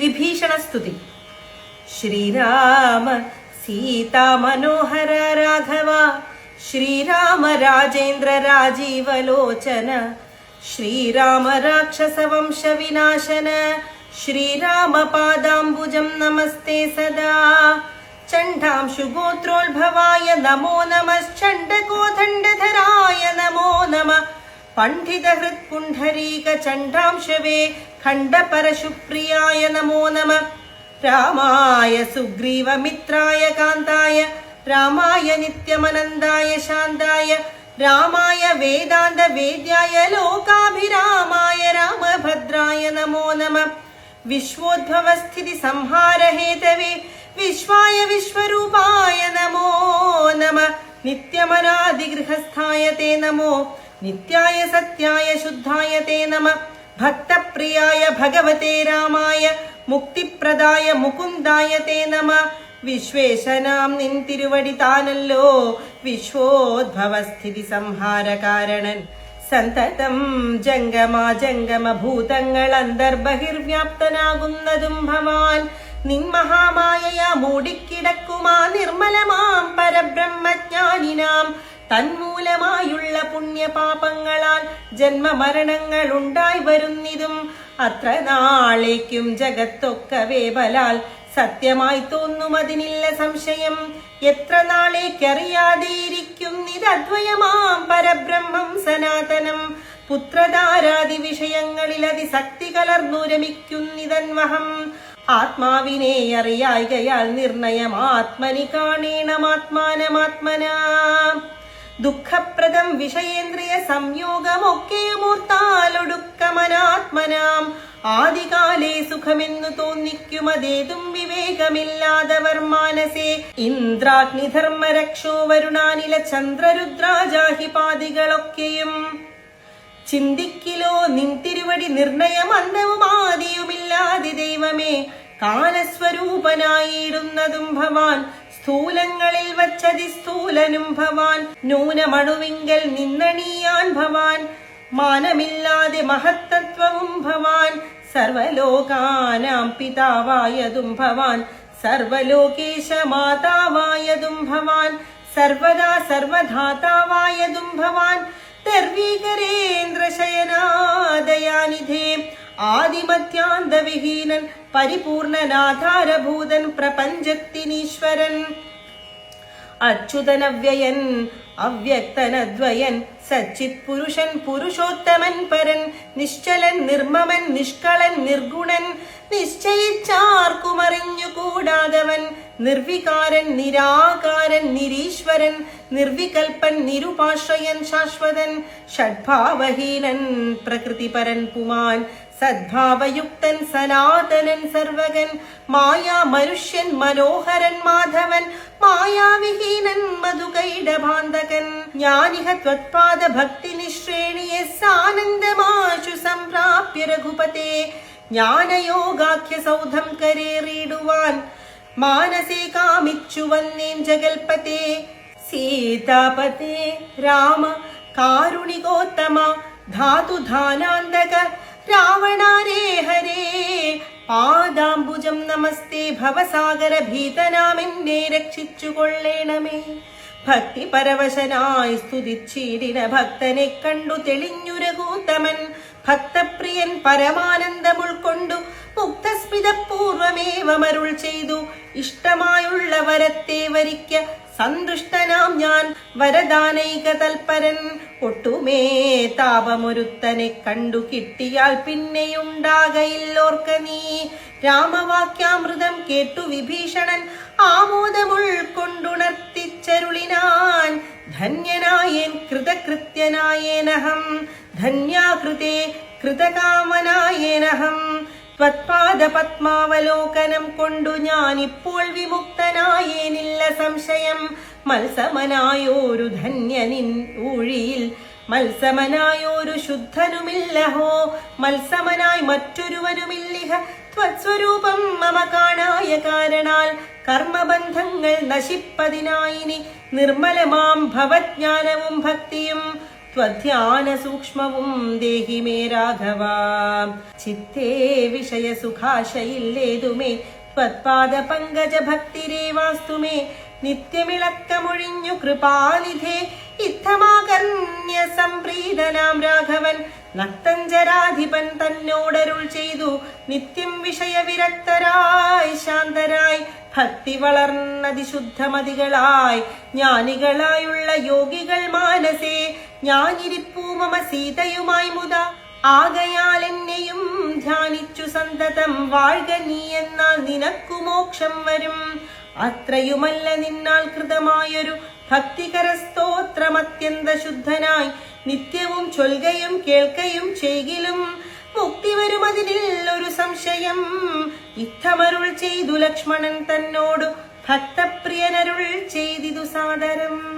വിഭീഷണസ്തുതി. ശ്രീരാമ സീതാ മനോഹര രാഘവ ശ്രീരാമ രാജേന്ദ്ര രാജീവലോചന ശ്രീരാമ രാക്ഷസ വംശ വിനാശന ശ്രീരാമ പാദാംബുജം നമസ്തേ സദാ. ചണ്ഡാംശു ഗോത്രോത്ഭവായ നമോ നമശ്ചണ്ഡകോദണ്ഡധരായ പണ്ഡിതഹൃത് പുണ്ഡരീക ചണ്ഡാംശവേ ഖണ്ഡപരശുപ്രിയായ നമോ നമ. രാമായ സുഗ്രീവമിത്രായ കാന്തായ രാമായ നിത്യമനന്തായ ശാന്തായ രാമായ വേദാന്ത വേദ്യായ ലോകാഭിരാമായ രാമഭദ്രായ നമോ നമ. വിശ്വോദ്ഭവസ്ഥിതി नमः ഹേതവേ വിശ്വായ വിശ്വരൂപായ നിത്യായ സത്യായ ശുദ്ധായ തേ നമ. ഭക്തപ്രിയായ ഭഗവതേ രാമായ മുക്തിപ്രദായ മുകുന്ദായ തേ നമ. വിശ്വേശനാം നിൻ തിരുവടി താനല്ലോ വിശ്വോദ്ഭവസ്ഥിതി സംഹാര കാരണൻ സന്തതം ജംഗമാ ജംഗമ ഭൂതങ്ങൾ അന്തർബഹിർവ്യാപ്തനാകുന്നതും ഭവാൻ. നിൻ മഹാമായയാ മൂടിക്കിടക്കുമാ നിർമ്മലമാം പരബ്രഹ്മജ്ഞാനിനാം. തന്മൂലമായുള്ള പുണ്യപാപങ്ങളാൽ ജന്മമരണങ്ങൾ ഉണ്ടായി വരുന്നിതും അത്ര നാളേക്കും ജഗത്തൊക്കവേ ബലാൽ സത്യമായി തോന്നും അതിനില്ല സംശയം. എത്ര നാളേക്കറിയാതെ ഇരിക്കുന്നിതദ്വയമാം പരബ്രഹ്മം സനാതനം. പുത്രധാരാദി വിഷയങ്ങളിൽ അതിശക്തി കലർന്നുരമിക്കുന്നിതന്വഹം ആത്മാവിനെ അറിയായികയാൽ നിർണയം ആത്മനി കാണേണമാത്മാനമാത്മനാ. ദുഃഖപ്രദം വിഷയേന്ദ്രിയ സംയോഗമൊക്കെയുമൂർത്താലൊടുക്കമനാത്മനാം ആദികാലേ സുഖമെന്നു തോന്നിക്കുമതേതും വിവേകമില്ലാതവർ മാനസേ. ഇന്ദ്രാഗ്നിധർമ്മ രക്ഷോ വരുണാനില ചന്ദ്രരുദ്രാജാഹിപാദികളൊക്കെയും. ചിന്തിക്കിലോ നിൻ തിരുവടി നിർണയം അന്തവും ആദിയുമില്ലാതെ ദൈവമേ കാലസ്വരൂപനായിടുന്നതും ഭവാൻ സ്ഥൂലങ്ങളിൽ വച്ചതി സ്ഥൂലനും ഭവാൻ. നൂനമണുവിങ്കൽ നിന്നണിയാൻ ഭവാൻ. മാനമില്ലാതെ മഹത്തത്വവും ഭവാൻ. സർവലോകാനാം പിതാവായതും ഭവാൻ. സർവലോകേശ മാതാവായതും ഭവാൻ. സർവദാ സർവധാതാവായതും ഭവാൻ. ദർവീകരേന്ദ്രശയനാദയാനിധേ ആദിമധ്യാന്തവിഹീനൻ പരിപൂർണനാധാരഭൂതൻ പ്രപഞ്ചത്തിനീശ്വരൻ. അച്യുതനവ്യയൻ അവ്യക്തനദ്വയൻ സച്ചിത് പുരുഷൻ പുരുഷോത്തമൻ പരൻ നിശ്ചലൻ നിർമ്മമൻ നിഷ്കളൻ നിർഗുണൻ നിശ്ചയിച്ചാർക്കുമറിഞ്ഞുകൂടാതവൻ നിർവികാരൻ നിരാകാരൻ നിരീശ്വരൻ നിർവികൽപ്പൻ നിരുപാശ്രയൻ ശാശ്വതൻ ഷഡ്ഭാവഹീനൻ പ്രകൃതിപരൻ പുമാൻ സദ്ഭാവയുക്തൻ സനാതനൻ സർവകൻ മായാ മനുഷ്യൻ മനോഹരൻ മാധവൻ മായാവിഹീനൻ മധുകൈഡഭാന്തകൻ ജ്ഞാനിഹ ത്വത്പാദ ഭക്തി നിശ്രേണിയെ സാനന്ദമാശു സംപ്രാപ്യ രഘുപതേ. ജ്ഞാനയോഗാഖ്യ സൗധം കരേറിയിടുവാൻ മാനസേ കാമിച്ചു വന്നേൻ ജഗൽപതേ. സീതാപതേ രാമ കാരുണികോത്തമ ധാതുധാനാന്തക രാവണാരേ ഹരേ. പാദാംബുജം നമസ്തേ. ഭവസാഗര ഭീതനാമെന്നെ രക്ഷിച്ചു കൊള്ളേണമേ ഭക്തി പരവശനായി സ്തുതിച്ചിടിന ഭക്തനെ കണ്ടു തെളിഞ്ഞു രഘൂത്തമൻ ഭക്തപ്രിയൻ പരമാനന്ദം ഉൾക്കൊണ്ടു മുക്തസ്മിതപൂർവമേവമരുൾ ചെയ്തു. ഇഷ്ടമായുള്ള വരത്തെ വരിക്ക സന്തുഷ്ടനാം ഞാൻ. വരദാനൈക തൽപരൻ ഒട്ടുമേ താപമൊരുത്തനെ കണ്ടു കിട്ടിയാൽ പിന്നെയുണ്ടാകയില്ലോർക്ക നീ. രാമവാക്യാമൃതം കേട്ടു വിഭീഷണൻ ആമോദമുൾക്കൊണ്ടുണർത്തിച്ചരുളിനാൻ. ധന്യനായേൻ കൃതകൃത്യനായേനഹം. ധന്യാകൃതേ കൃതകാമനായേനഹം. പത്മാവലോകനം കൊണ്ടു ഞാനിപ്പോൾ വിമുക്തനായേനില്ല സംശയം. മത്സമനായോരു ധന്യനിൻ ഊഴിയിൽ മത്സമനായോരു ശുദ്ധനുമില്ലഹോ. മത്സമനായി മറ്റൊരുവനുമില്ലിഹ. ത്വസ്വരൂപം മമ കാണായ കാരണാൽ കർമ്മബന്ധങ്ങൾ നശിപ്പതിനായിനി. നിർമ്മലമാം ഭവജ്ഞാനവും ഭക്തിയും ത്വധ്യാന സൂക്ഷ്മവും ദേഹി മേ രാഘവ. ചിത്തേ വിഷയ സുഖാശയില്ലേതുമേ. ത്വത്പാദ പങ്കജ ഭക്തിരേവാസ്തു മേ നിത്യമിളക്കമൊഴിഞ്ഞു കൃപാനിധേ. ഇത്തമാകർണ്യ സംപ്രീതനാം രാഘവൻ. നക്തഞ്ചരാധിപൻ തന്നോടരുൾ ചെയ്തു. നിത്യം വിഷയ വിരക്തരായി ശാന്തരായി. ഭക്തി വളർന്നതിശുദ്ധമതികളായി. ജ്ഞാനികളായുള്ള യോഗികൾ മാനസേ. ഞാനിരിപ്പൂ മമ സീതയുമായി മുത. ആകയാൽ എന്നെയും ധ്യാനിച്ചു സന്തതം. വാഴ്ക നീ എന്നാൽ നിനക്കു മോക്ഷം വരും. അത്രയുമല്ല നിന്നാൽ കൃതമായൊരു ഭക്തികര സ്തോത്രം അത്യന്ത ശുദ്ധനായി. നിത്യവും ചൊൽകയും കേൾക്കയും ചെയ്കിലും മുക്തി വരും അതിനിൽ ഒരു സംശയം. ഇത്തമരുൾ ചെയ്തു ലക്ഷ്മണൻ തന്നോടു ഭക്തപ്രിയനരുൾ ചെയ്തിതു സാദരം.